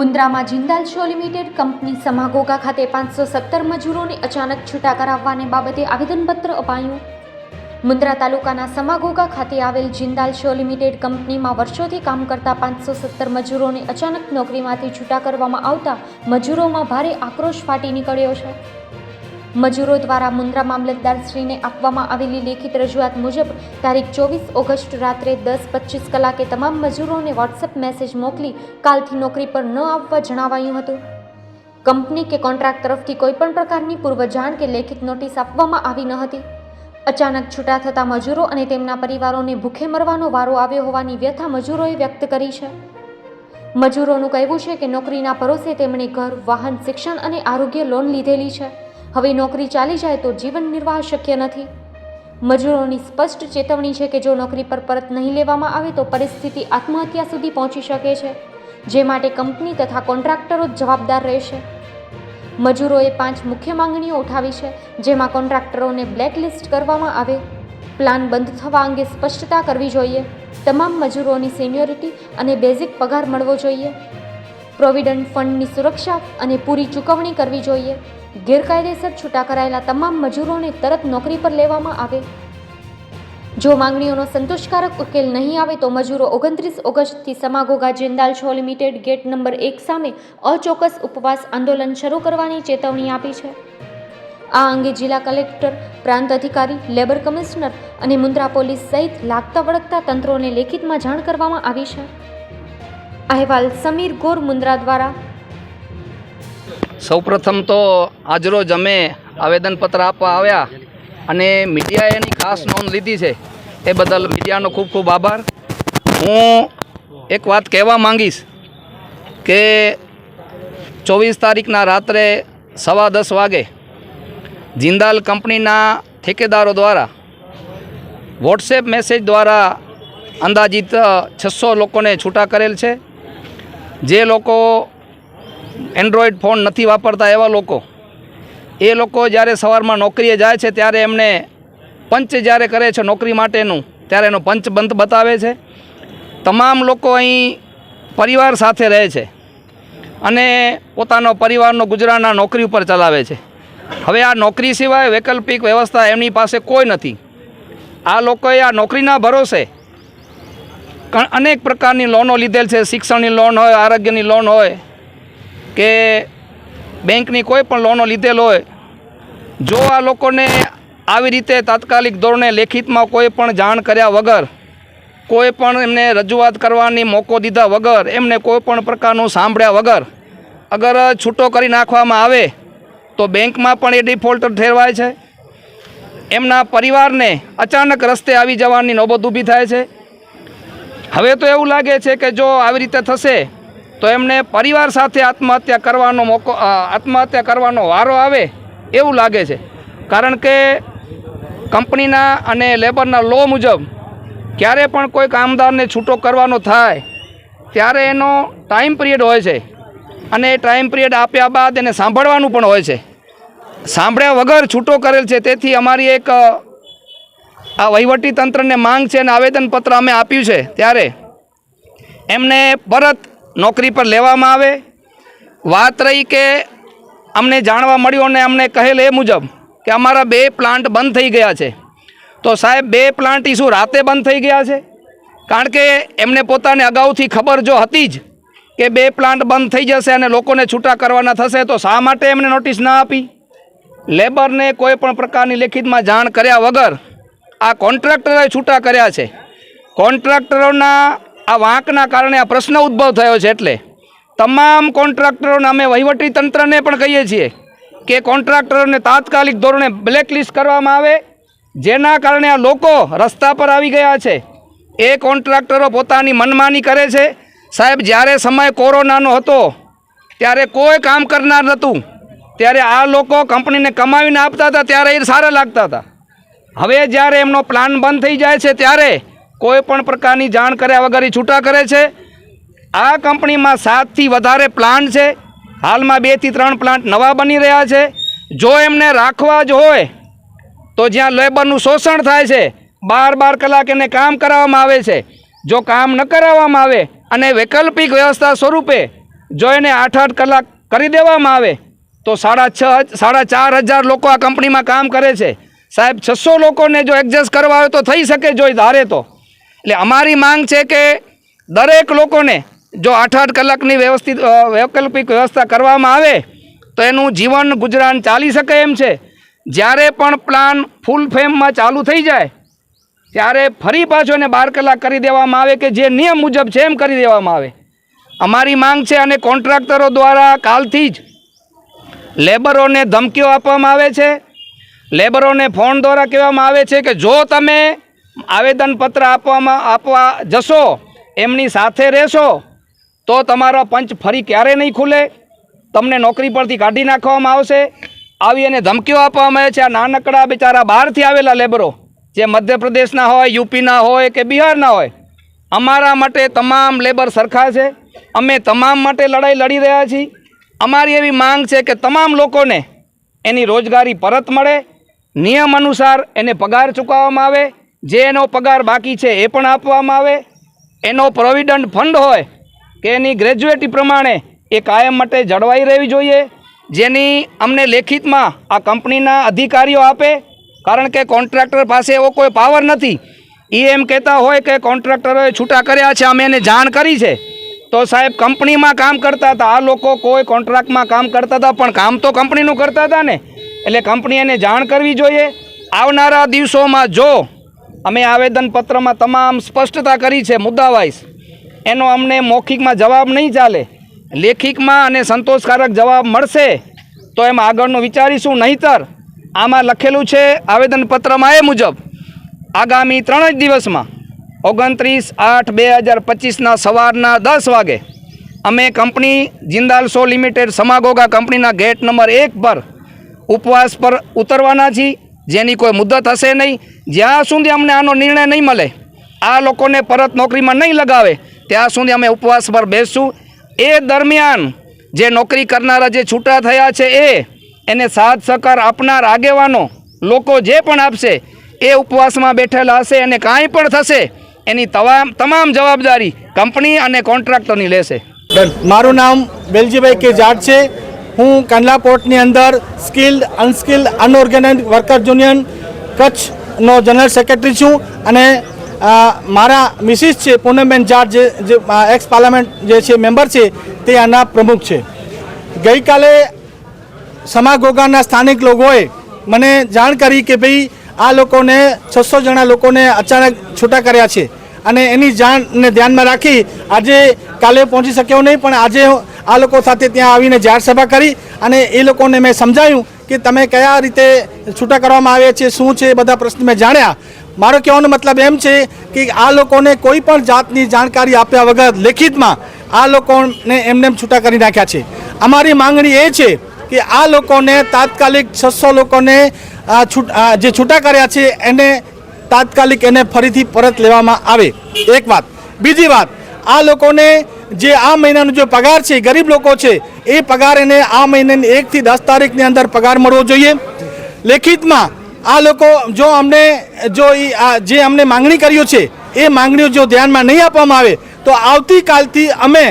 મુન્દ્રામાં Jindal Saw limited company સમાગોગા ખાતે પાંચસો સત્તર મજૂરોને અચાનક છૂટા કરાવવાને બાબતે આવેદનપત્ર અપાયું. મુન્દ્રા તાલુકાના સમાગોગા ખાતે આવેલ જિંદાલ શો લિમિટેડ કંપનીમાં વર્ષોથી કામ કરતા પાંચસો સત્તર મજૂરોને અચાનક નોકરીમાંથી છૂટા કરવામાં આવતા મજૂરોમાં ભારે આક્રોશ ફાટી નીકળ્યો છે. મજૂરો દ્વારા મુન્દ્રા મામલતદારશ્રીને આપવામાં આવેલી લેખિત રજૂઆત મુજબ તારીખ ચોવીસ ઓગસ્ટ રાત્રે દસ પચીસ કલાકે તમામ મજૂરોને વોટ્સએપ મેસેજ મોકલી કાલથી નોકરી પર ન આવવા જણાવાયું હતું. કંપની કે કોન્ટ્રાક્ટ તરફથી કોઈપણ પ્રકારની પૂર્વ જાણ કે લેખિત નોટિસ આપવામાં આવી ન હતી. અચાનક છૂટા થતા મજૂરો અને તેમના પરિવારોને ભૂખે મરવાનો વારો આવ્યો હોવાની વ્યથા મજૂરોએ વ્યક્ત કરી છે. મજૂરોનું કહેવું છે કે નોકરીના ભરોસે તેમણે ઘર, વાહન, શિક્ષણ અને આરોગ્ય લોન લીધેલી છે. હવે નોકરી ચાલી જાય તો જીવન નિર્વાહ શક્ય નથી. મજૂરોની સ્પષ્ટ ચેતવણી છે કે જો નોકરી પર પરત નહીં લેવામાં આવે તો પરિસ્થિતિ આત્મહત્યા સુધી પહોંચી શકે છે, જે માટે કંપની તથા કોન્ટ્રાક્ટરો જ જવાબદાર રહેશે. મજૂરોએ પાંચ મુખ્ય માંગણીઓ ઉઠાવી છે, જેમાં કોન્ટ્રાક્ટરોને બ્લેકલિસ્ટ કરવામાં આવે. પ્લાન બંધ થવા અંગે સ્પષ્ટતા કરવી જોઈએ. તમામ મજૂરોની સિનિયોરિટી અને બેઝિક પગાર મળવો જોઈએ. પ્રોવિડન્ટ ફંડની સુરક્ષા અને પૂરી ચૂકવણી કરવી જોઈએ. ગેરકાયદેસર છૂટા કરાયેલા તમામ મજૂરોને તરત નોકરી પર લેવામાં આવે. જો માંગણીઓનો સંતોષકારક ઉકેલ નહીં આવે તો મજૂરો ઓગણત્રીસ ઓગસ્ટથી સમાગોગા જિંદાલ છો લિમિટેડ ગેટ નંબર એક સામે અચોક્કસ ઉપવાસ આંદોલન શરૂ કરવાની ચેતવણી આપી છે. આ અંગે જિલ્લા કલેક્ટર, પ્રાંત અધિકારી, લેબર કમિશનર અને મુન્દ્રા પોલીસ સહિત લાગતા વળગતા તંત્રોને લેખિતમાં જાણ કરવામાં આવી છે. અહેવાલ સમીર ગોર મુન્દ્રા દ્વારા સૌપ્રથમ તો આજરોજ અમે આવેદનપત્ર આપવા આવ્યા અને મીડિયાએ એની ખાસ નોંધ લીધી છે. એ બદલ મીડિયાનો ખૂબ ખૂબ આભાર. હું એક વાત કહેવા માંગીશ કે ચોવીસ તારીખના રાત્રે સવા દસ વાગે જિંદાલ કંપનીના ઠેકેદારો દ્વારા વોટ્સએપ મેસેજ દ્વારા અંદાજિત છસો લોકોને છૂટા કરેલ છે. જે લોકો એન્ડ્રોઈડ ફોન નથી વાપરતા એવા લોકો. એ લોકો જ્યારે સવારમાં નોકરીએ જાય છે ત્યારે એમને પંચ જ્યારે કરે છે નોકરી માટેનું, ત્યારે એનો પંચ બંધ બતાવે છે. તમામ લોકો અહીં પરિવાર સાથે રહે છે અને પોતાનો પરિવારનો ગુજરાતના નોકરી ઉપર ચલાવે છે. હવે આ નોકરી સિવાય વૈકલ્પિક વ્યવસ્થા એમની પાસે કોઈ નથી. આ લોકોએ આ નોકરીના ભરોસે અનેક પ્રકારની લોનો લીધેલ છે. શિક્ષણની લોન હોય, આરોગ્યની લોન હોય કે બેંકની કોઈ પણ લોનો લીધેલ હોય, જો આ લોકોને આવી રીતે તાત્કાલિક ધોરણે લેખિતમાં કોઈ પણ જાણ કર્યા વગર, કોઈ પણ એમને રજૂઆત કરવાની મોકો દીધા વગર, એમને કોઈ પણ પ્રકારનું સાંભળ્યા વગર, અગર છૂટો કરી નાખવામાં આવે, તો બેંકમાં પણ એ ડિફોલ્ટર ઠેરવાય છે. એમના પરિવારને અચાનક રસ્તે આવી જવાની નોબત ઊભી થાય છે. હવે તો એવું લાગે છે કે જો આવી રીતે થશે તો એમને પરિવાર સાથે આત્મહત્યા કરવાનો મોકો આત્મહત્યા કરવાનો વારો આવે એવું લાગે છે. કારણ કે કંપનીના અને લેબરના લો મુજબ ક્યારે પણ કોઈ કામદારને છૂટો કરવાનો થાય, ત્યારે એનો ટાઈમ પિરિયડ હોય છે. અને એ ટાઈમ પિરિયડ આપ્યા બાદ એને સાંભળવાનું પણ હોય છે. સાંભળ્યા વગર છૂટો કરેલ છે. તેથી અમારી એક આ વહીવટી તંત્રને માંગ છે અને આવેદનપત્ર અમે આપ્યું છે. ત્યારે એમને પરત નોકરી પર લેવામાં આવે. વાત રહી કે અમને જાણવા મળ્યું અને અમને કહેલ એ મુજબ કે અમારા બે પ્લાન્ટ બંધ થઈ ગયા છે. તો સાહેબ, બે પ્લાન્ટ ઈ રાતે બંધ થઈ ગયા છે? કારણ કે એમને પોતાને અગાઉથી ખબર જો હતી જ કે બે પ્લાન્ટ બંધ થઈ જશે અને લોકોને છૂટા કરવાના થશે, તો શા માટે એમને નોટિસ ના આપી? લેબરને કોઈ પણ પ્રકારની લેખિતમાં જાણ કર્યા વગર આ કોન્ટ્રાક્ટરોએ છૂટા કર્યા છે. કોન્ટ્રાક્ટરોના આ વાંકના કારણે આ પ્રશ્ન ઉદ્ભવ થયો છે એટલે તમામ કોન્ટ્રાક્ટરોને અમે વહીવટી તંત્રને પણ કહીએ છીએ કે કોન્ટ્રાક્ટરોને તાત્કાલિક ધોરણે બ્લેકલિસ્ટ કરવામાં આવે. જેના કારણે આ લોકો રસ્તા પર આવી ગયા છે. એ કોન્ટ્રાક્ટરો પોતાની મનમાની કરે છે. સાહેબ, જ્યારે સમય કોરોનાનો હતો, ત્યારે કોઈ કામ કરનાર નહોતું. ત્યારે આ લોકો કંપનીને કમાવીને આપતા હતા, ત્યારે એ સારા લાગતા હતા. હવે જ્યારે એમનો પ્લાન બંધ થઈ જાય છે, ત્યારે કોઈ પણ પ્રકારની જાણ કર્યા વગર એ છૂટા કરે છે. આ કંપનીમાં સાતથી વધારે પ્લાન્ટ છે. હાલમાં બેથી ત્રણ પ્લાન્ટ નવા બની રહ્યા છે. જો એમને રાખવા જ હોય, તો જ્યાં લેબરનું શોષણ થાય છે બાર બાર કલાક એને કામ કરાવવામાં આવે છે. જો કામ ન કરાવવામાં આવે અને વૈકલ્પિક વ્યવસ્થા સ્વરૂપે જો એને આઠ આઠ કલાક કરી દેવામાં આવે, તો સાડા છ સાડા ચાર હજાર લોકો આ કંપનીમાં કામ કરે છે. સાહેબ, છસો લોકોને જો એડજસ્ટ કરવા આવે તો થઈ શકે જો ધારે તો. એટલે અમારી માંગ છે કે દરેક લોકોને જો આઠ આઠ કલાકની વ્યવસ્થિત વૈકલ્પિક વ્યવસ્થા કરવામાં આવે, તો એનું જીવન ગુજરાન ચાલી શકે એમ છે. જ્યારે પણ પ્લાન ફૂલ ફેમમાં ચાલુ થઈ જાય, ત્યારે ફરી પાછો એને બાર કલાક કરી દેવામાં આવે કે જે નિયમ મુજબ છે એમ કરી દેવામાં આવે. અમારી માંગ છે અને કોન્ટ્રાક્ટરો દ્વારા કાલથી જ લેબરોને ધમકીઓ આપવામાં આવે છે. લેબરોને ફોન દ્વારા કહેવામાં આવે છે કે જો તમે આવેદનપત્ર આપવામાં આપવા જશો, એમની સાથે રહેશો, તો તમારો પંચ ફરી ક્યારે નહીં ખુલે? તમને નોકરી પરથી કાઢી નાખવામાં આવશે. આવી અને ધમકીઓ આપવામાં આવે છે. આ નાનકડા બિચારા બહારથી આવેલા લેબરો જે મધ્યપ્રદેશના હોય, યુપીના હોય કે બિહારના હોય, અમારા માટે તમામ લેબર સરખા છે. અમે તમામ માટે લડાઈ લડી રહ્યા છીએ. અમારી એવી માંગ છે કે તમામ લોકોને એની રોજગારી પરત મળે. નિયમ અનુસાર એને પગાર ચૂકવવામાં આવે. જે એનો પગાર બાકી છે એ પણ આપવામાં આવે. એનો પ્રોવિડન્ટ ફંડ હોય કે એની ગ્રેજ્યુએટી પ્રમાણે એ કાયમ માટે જળવાઈ રહેવી જોઈએ. જેની અમને લેખિતમાં આ કંપનીના અધિકારીઓ આપે. કારણ કે કોન્ટ્રાક્ટર પાસે એવો કોઈ પાવર નથી. એ એમ કહેતા હોય કે કોન્ટ્રાક્ટરોએ છૂટા કર્યા છે, અમે એને જાણ કરી છે. તો સાહેબ, કંપનીમાં કામ કરતા હતા. આ લોકો કોઈ કોન્ટ્રાક્ટમાં કામ કરતા હતા, પણ કામ તો કંપનીનું કરતા હતા ને. એટલે કંપની એને જાણ કરવી જોઈએ. આવનારા દિવસોમાં જો અમે આવેદનપત્રમાં તમામ સ્પષ્ટતા કરી છે, મુદ્દાવાઇઝ. એનો અમને મૌખિકમાં જવાબ નહીં ચાલે. લેખિકમાં અને સંતોષકારક જવાબ મળશે, તો એમ આગળનું વિચારીશું. નહીંતર, આમાં લખેલું છે, આવેદનપત્રમાં એ મુજબ, આગામી ત્રણ જ દિવસમાં, ઓગણત્રીસ આઠ બે હજાર પચીસના સવારના દસ વાગે, અમે કંપની જિંદાલ સો લિમિટેડ સમાગોગા કંપનીના ગેટ નંબર એક પર ઉપવાસ પર ઉતરવાના છીએ. જેની કોઈ મુદત હશે નહીં. જ્યાં સુધી અમને આનો નિર્ણય નહીં મળે, આ લોકોને પરત નોકરીમાં નહીં લગાવે, ત્યાં સુધી અમે ઉપવાસ પર બેસશું. એ દરમિયાન જે નોકરી કરનારા જે છૂટા થયા છે એ, એને સાથ સહકાર આપનાર આગેવાનો લોકો જે પણ આપશે, એ ઉપવાસમાં બેઠેલા હશે અને કાંઈ પણ થશે, એની તમામ તમામ જવાબદારી કંપની અને કોન્ટ્રાક્ટરની લેશે. મારું નામ બેલજીભાઈ કે જાટ છે. હું કંડલા પોર્ટની અંદર skilled, unskilled unorganise worker union કચ્છનો જનરલ સેક્રેટરી છું અને મારા મિસિસ છે, પૂનમબેન જાટ જે એક્સ પાર્લામેન્ટ જે છે મેમ્બર છે, તે આના પ્રમુખ છે. ગઈકાલે સમાગોગાના સ્થાનિક લોકોએ મને જાણ કરી કે ભાઈ આ લોકોને છસો જણા લોકોને અચાનક છૂટા કર્યા છે. અને એની જાણને ધ્યાનમાં રાખી આજે કાલે પહોંચી શક્યો નહીં, પણ આજે આ લોકો સાથે ત્યાં આવીને જાહેર સભા કરી અને એ લોકોને મેં સમજાવ્યું કે તમે કયા રીતે છૂટા કરવામાં આવ્યા છે, શું છે એ બધા પ્રશ્ન મેં જાણ્યા. મારો કહેવાનો મતલબ એમ છે કે આ લોકોને કોઈ પણ જાતની જાણકારી આપ્યા વગર લેખિતમાં આ લોકોને એમને છૂટા કરી નાખ્યા છે. અમારી માંગણી એ છે કે આ લોકોને તાત્કાલિક છસો લોકોને જે છૂટા કર્યા છે એને તાત્કાલિક એને ફરીથી પરત લેવામાં આવે. એક વાત. બીજી વાત, આ લોકોને જે આ મહિનાનો જે પગાર છે ગરીબ લોકો છે, એ પગાર એને આ મહિનાની એકથી દસ તારીખની અંદર પગાર મળવો જોઈએ. લેખિતમાં, આ લોકો જો અમને, જો જે અમને માંગણી કર્યું છે, એ માંગણીઓ જો ધ્યાનમાં નહીં આપવામાં આવે, તો આવતીકાલથી અમે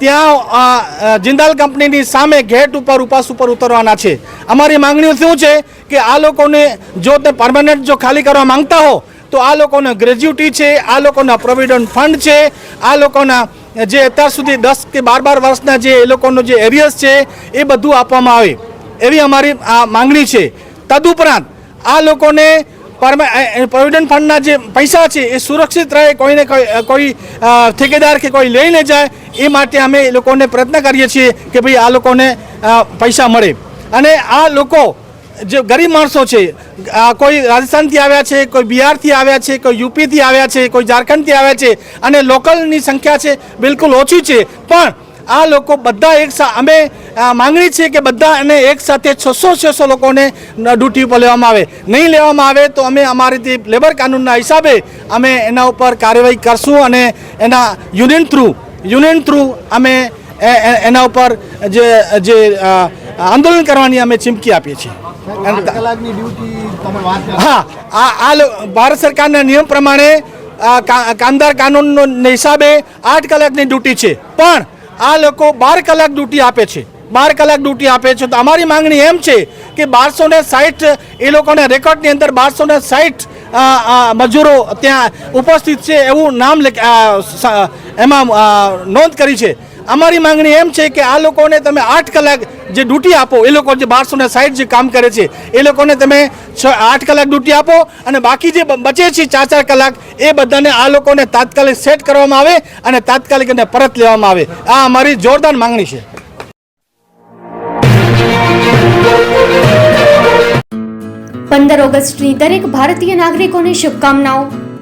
ત્યાં જિંદાલ કંપનીની સામે ગેટ ઉપર ઉપાસ ઉપર ઉતરવાના છે. અમારી માંગણીઓ શું છે કે આ લોકોને જો તે પરમાનન્ટ જો ખાલી કરવા માંગતા હો, તો આ લોકોને ગ્રેજ્યુટી છે, આ લોકોના પ્રોવિડન્ટ ફંડ છે, આ લોકોના જે અત્યાર સુધી દસ કે બાર બાર વર્ષના જે એ લોકોનો જે એરિયસ છે, એ બધું આપવામાં આવે. એવી અમારી આ માંગણી છે. તદુપરાંત આ લોકોને પ્રોવિડન્ટ ફંડના જે પૈસા છે, એ સુરક્ષિત રહે કોઈને કોઈ કોઈ ઠેકેદાર કે કોઈ લઈને જાય, એ માટે અમે એ લોકોને પ્રયત્ન કરીએ છીએ કે ભાઈ આ લોકોને પૈસા મળે. અને આ લોકો જે ગરીબ માણસો છે કોઈ રાજસ્થાનથી આવ્યા છે, કોઈ બિહારથી આવ્યા છે, કોઈ યુપીથી આવ્યા છે, કોઈ ઝારખંડથી આવ્યા છે અને લોકલની સંખ્યા છે બિલકુલ ઓછી છે. પણ આ લોકો બધા એક અમે માંગણી છે કે બધા એને એક સાથે છસો છસો લોકોને ડ્યુટી ઉપર લેવામાં આવે. નહીં લેવામાં આવે તો અમે અમારી લેબર કાનૂનના હિસાબે અમે એના ઉપર કાર્યવાહી કરશું અને એના યુનિયન થ્રુ યુનિયન થ્રુ અમે એના ઉપર જે જે આંદોલન કરવાની અમે ચીમકી આપીએ છીએ. હા આ ભારત સરકારના નિયમ પ્રમાણે કામદાર કાનૂનનો હિસાબે આઠ કલાકની ડ્યુટી છે. પણ આ લોકો બાર કલાક ડ્યુટી આપે છે. બાર કલાક ડ્યુટી આપે છે. તો અમારી માંગણી એમ છે કે બારસો ને સાઠ એ લોકોને રેકોર્ડની અંદર બારસો ને સાઠ મજૂરો ત્યાં ઉપસ્થિત છે એવું નામ એમાં નોંધ કરી છે. અમારી માંગણી એમ છે કે આ લોકોને તમે આઠ કલાક જે ડ્યુટી આપો, એ લોકો જે બારસો ને સાઠ જે કામ કરે છે, એ લોકોને તમે છ, આઠ કલાક ડ્યુટી આપો અને બાકી જે બચે છે ચાર ચાર કલાક, એ બધાને આ લોકોને તાત્કાલિક સેટ કરવામાં આવે અને તાત્કાલિક એને પરત લેવામાં આવે. આ અમારી જોરદાર માંગણી છે. પંદર ઓગસ્ટની દરેક ભારતીય નાગરિકોને શુભકામનાઓ.